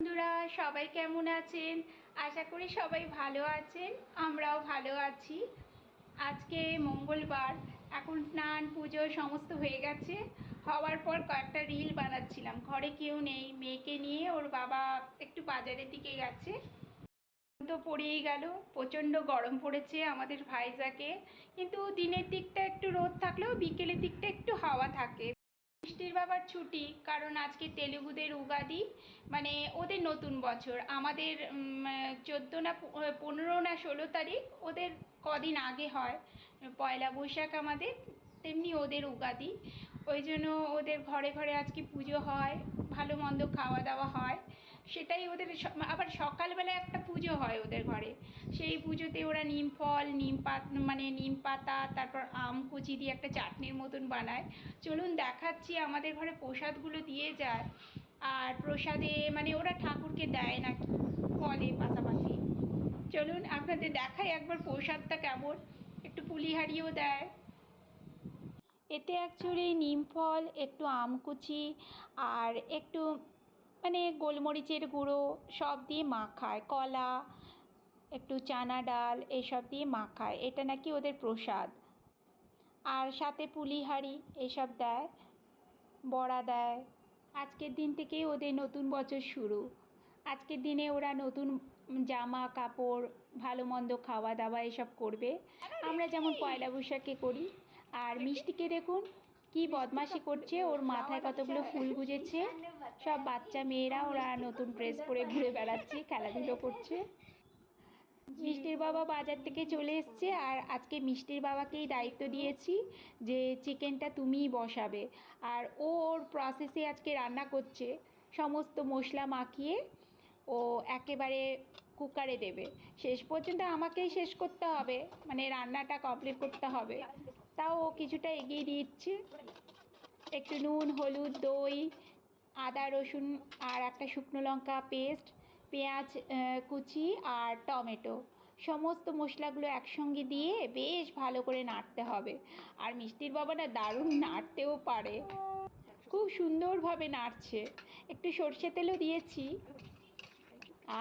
বন্ধুরা, সবাই কেমন আছেন? আশা করি সবাই ভালো আছেন, আমরাও ভালো আছি। আজকে মঙ্গলবার, এখন স্নান, পুজো সমস্ত হয়ে গেছে। হওয়ার পর কয়েকটা রিল বানাচ্ছিলাম। ঘরে কেউ নেই, মেয়েকে নিয়ে ওর বাবা একটু বাজারের দিকে গেছে। তো পড়েই গেল, প্রচণ্ড গরম পড়েছে আমাদের ভাইজাকে। কিন্তু দিনের দিকটা একটু রোদ থাকলেও বিকেলের দিকটা একটু হাওয়া থাকে। মিষ্টির বাবার ছুটি, কারণ আজকে তেলেগুদের উগাদি মানে ওদের নতুন বছর। আমাদের চোদ্দ না পনেরো না ষোলো তারিখ ওদের কদিন আগে হয়। পয়লা বৈশাখ আমাদের, তেমনি ওদের উগাদি। ওই জন্য ওদের ঘরে ঘরে আজকে পুজো হয়, ভালো মন্দ খাওয়া দাওয়া হয়। সেটাই ওদের আবার সকালবেলা একটা পুজো হয় ওদের ঘরে। সেই পুজোতে ওরা নিম ফল, নিম পাত মানে নিম পাতা, তারপর আম কুচি দিয়ে একটা চাটনির মতন বানায়। চলুন দেখাচ্ছি আমাদের ঘরে প্রসাদগুলো দিয়ে যায়। আর প্রসাদে মানে ওরা ঠাকুরকে দেয় নাকি? বলে পাশাপাশি। চলুন আপনাদের দেখাই একবার প্রসাদটা কেমন। একটু পুলিহারিও দেয়। এতে অ্যাকচুয়ালি নিম ফল একটু আম কুচি আর একটু মানে গোলমরিচের গুঁড়ো সব দিয়ে মাখায়। কলা একটু চানা ডাল এসব দিয়ে মাখায়। এটা নাকি ওদের প্রসাদ। আর সাথে পুলিহারি এসব দেয় বড়া দেয়। আজকের দিন থেকেই ওদের নতুন বছর শুরু। আজকের দিনে ওরা নতুন জামা কাপড় ভালো মন্দ খাওয়া দাওয়া এসব করবে। আমরা যেমন পয়লা বৈশাখে করি আর মিষ্টিকে দেখুন, কি বদমাশি করছে, ওর মাথায় কতগুলো ফুল গুজেছে। সব বাচ্চা মেয়েরা, ওরা নতুন ড্রেস পরে ঘুরে বেড়াচ্ছে, খেলাধুলো করছে। মিষ্টির বাবা বাজার থেকে চলে এসছে, আর আজকে মিষ্টির বাবাকেই দায়িত্ব দিয়েছি যে চিকেনটা তুমিই বসাবে। আর ও ওর প্রসেসে আজকে রান্না করছে, সমস্ত মশলা মাখিয়ে ও একেবারে কুকারে দেবে। শেষ পর্যন্ত আমাকেই শেষ করতে হবে মানে রান্নাটা কমপ্লিট করতে হবে। তাও ও কিছুটা এগিয়ে দিচ্ছে একটু নুন, হলুদ, দই, আদা, রসুন আর একটা শুকনো লঙ্কা পেস্ট, পেঁয়াজ কুচি আর টমেটো। সমস্ত মশলাগুলো একসঙ্গে দিয়ে বেশ ভালো করে নাড়তে হবে। আর মিষ্টির বাবা না দারুণ নাড়তেও পারে। খুব সুন্দরভাবে নাড়ছে। একটু সর্ষে তেলও দিয়েছি।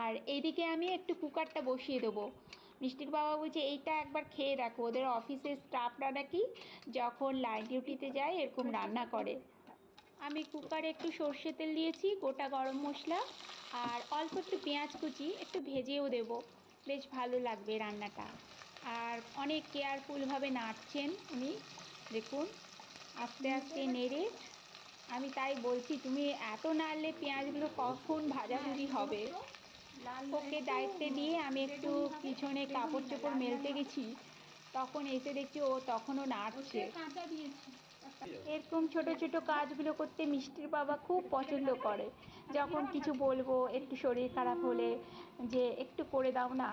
আর এইদিকে আমি একটু কুকারটা বসিয়ে দেবো। মিষ্টির বাবা বলছে, এইটা একবার খেয়ে দেখো। ওদের অফিসের স্টাফরা নাকি যখন লাইন ডিউটিতে যায়, এরকম রান্না করে। আমি কুকারে একটু সর্ষে তেল দিয়েছি, গোটা গরম মশলা, আর অল্প একটু পেঁয়াজ কুচি, একটু ভেজেও দেবো। বেশ ভালো লাগবে রান্নাটা। আর অনেক কেয়ারফুলভাবে নাড়ছেন উনি, দেখুন, আস্তে আস্তে নেড়ে। আমি তাই বলছি, তুমি এত নাড়লে পেঁয়াজগুলো কখন ভাজাভুজি হবে? ওকে দায়িত্বে দিয়ে আমি একটু পিছনে কাপড় চোপড় মেলতে গেছি। তখন এসে দেখছি ও তখনও নাড়ছে। এরকম ছোট ছোট কাজগুলো করতে মিষ্টির বাবা খুব পছন্দ করে। যখন কিছু বলব, একটু শরীর খারাপ হলে যে একটু করে দাও না।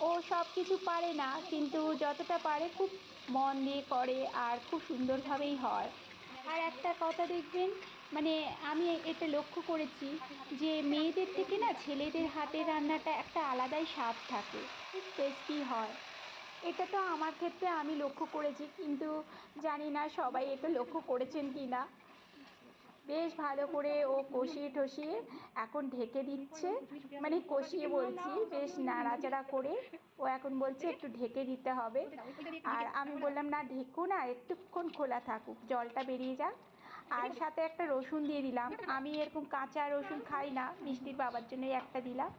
ও সব কিছু পারে না, কিন্তু যতটা পারে খুব মন দিয়ে করে আর খুব সুন্দরভাবেই হয়। আর একটা কথা দেখবেন মানে আমি এটা লক্ষ্য করেছি যে মেয়েদের থেকে না ছেলেদের হাতের রান্নাটা একটা আলাদাই স্বাদ থাকে, খুব টেস্টি হয়। এটা তো আমার ক্ষেত্রে আমি লক্ষ্য করেছি, কিন্তু জানি না সবাই এটা লক্ষ্য করেছেন কি না বেশ ভালো করে ও কষিয়ে টষিয়ে এখন ঢেকে দিচ্ছে মানে কষিয়ে বলছি, বেশ নাড়াচাড়া করে ও এখন বলছে একটু ঢেকে দিতে হবে। আর আমি বললাম, না, ঢেকো না, একটুক্ষণ খোলা থাকুক, জলটা বেরিয়ে যাক। আর সাথে একটা রসুন দিয়ে দিলাম। আমি এরকম কাঁচা রসুন খাই না মিষ্টির বাবার জন্যই একটা দিলাম।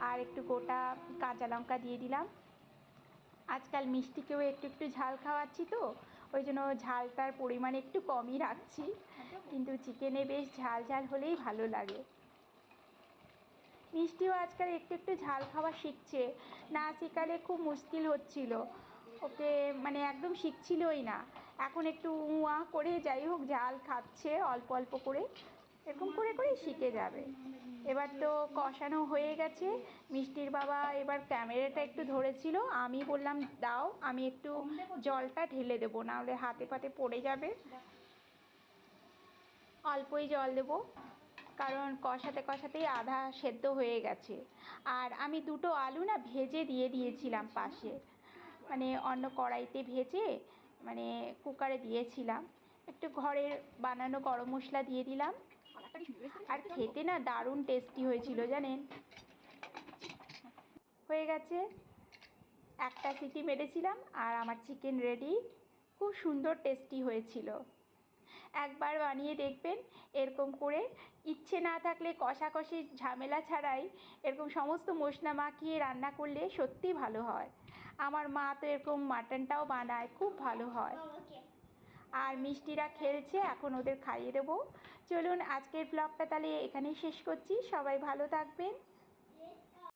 আর একটু গোটা কাঁচা লঙ্কা দিয়ে দিলাম। আজকাল মিষ্টিকেও একটু একটু ঝাল খাওয়াচ্ছি তো ওই জন্য ঝালটার পরিমাণ একটু কমই রাখছি। কিন্তু চিকেনে বেশ ঝাল ঝাল হলেই ভালো লাগে। মিষ্টিও আজকাল একটু একটু ঝাল খাওয়া শিখছে। না শেখালে খুব মুশকিল হচ্ছিল। ওকে মানে একদম শিখছিলই না। এখন একটু উয়া করে যাই হোক, ঝাল খাচ্ছে অল্প অল্প করে। এরকম করে করেই শিখে যাবে। এবার তো কষানো হয়ে গেছে। মিষ্টির বাবা এবার ক্যামেরাটা একটু ধরেছিল। আমি বললাম, দাও, আমি একটু জলটা ঢেলে দেবো, নাহলে হাতে পাতে পড়ে যাবে। অল্পই জল দেবো, কারণ কষাতে কষাতেই আধা সেদ্ধ হয়ে গেছে। আর আমি দুটো আলু না ভেজে দিয়ে দিয়েছিলাম পাশে। মানে অন্য কড়াইতে ভেজে মানে কুকারে দিয়েছিলাম। একটু ঘরের বানানো গরম মশলা দিয়ে দিলাম। আর খেতে না দারুণ টেস্টি হয়েছিল, জানেন? হয়ে গেছে। একটা সিটি মেরেছিলাম আর আমার চিকেন রেডি খুব সুন্দর টেস্টি হয়েছিল। একবার বানিয়ে দেখবেন। এরকম করে ইচ্ছে না থাকলে কষাকষির ঝামেলা ছাড়াই এরকম সমস্ত মশলা মাখিয়ে রান্না করলে সত্যিই ভালো হয়। আমার মা তো এরকম মাটনটাও বানায়, খুব ভালো হয়। আর মিষ্টিরা খেলছে, এখন ওদের খাইয়ে দেবো। চলুন আজকের ব্লগটা তাহলে এখানেই শেষ করছি। সবাই ভালো থাকবেন।